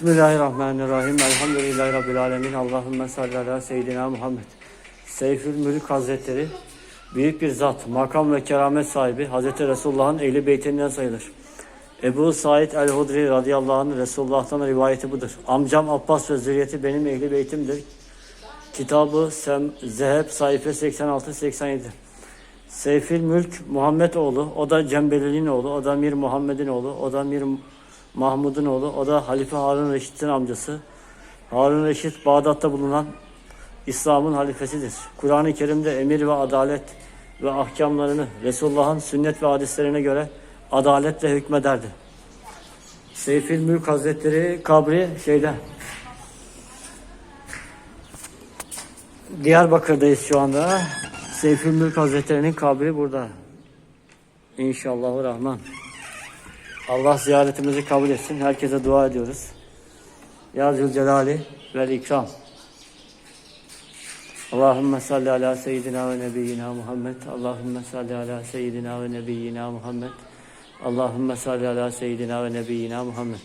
Bismillahirrahmanirrahim. Elhamdülillahi Rabbil alemin. Allahümme salli ala seyyidina Muhammed. Seyfül Mülk Hazretleri büyük bir zat, makam ve keramet sahibi Hazreti Resulullah'ın ehli beytinden sayılır. Ebu Said el-Hudri radıyallahu anh Resulullah'tan rivayeti budur. Amcam Abbas ve zürriyeti benim ehli beytimdir. Kitabı Sem Zeheb sayfa 86-87. Seyfil Mülk Muhammed oğlu, o da Cembeli'nin oğlu, o da Mir Muhammed'in oğlu, o da Mir Mahmud'un oğlu, o da Halife Harun Reşit'in amcası. Harun Reşit Bağdat'ta bulunan İslam'ın halifesidir. Kur'an-ı Kerim'de emir ve adalet ve ahkamlarını Resulullah'ın sünnet ve hadislerine göre adaletle hükmederdi. Seyfil Mülk Hazretleri kabri şeyde Diyarbakır'dayız şu anda. Seyfül Mülk Hazretleri'nin kabri burada. İnşallahü Rahman. Allah ziyaretimizi kabul etsin. Herkese dua ediyoruz. Ya Zülcelali vel İkram. Allahümme salli ala seyyidina ve nebiyyina Muhammed. Allahümme salli ala seyyidina ve nebiyyina Muhammed. Allahümme salli ala seyyidina ve nebiyyina Muhammed.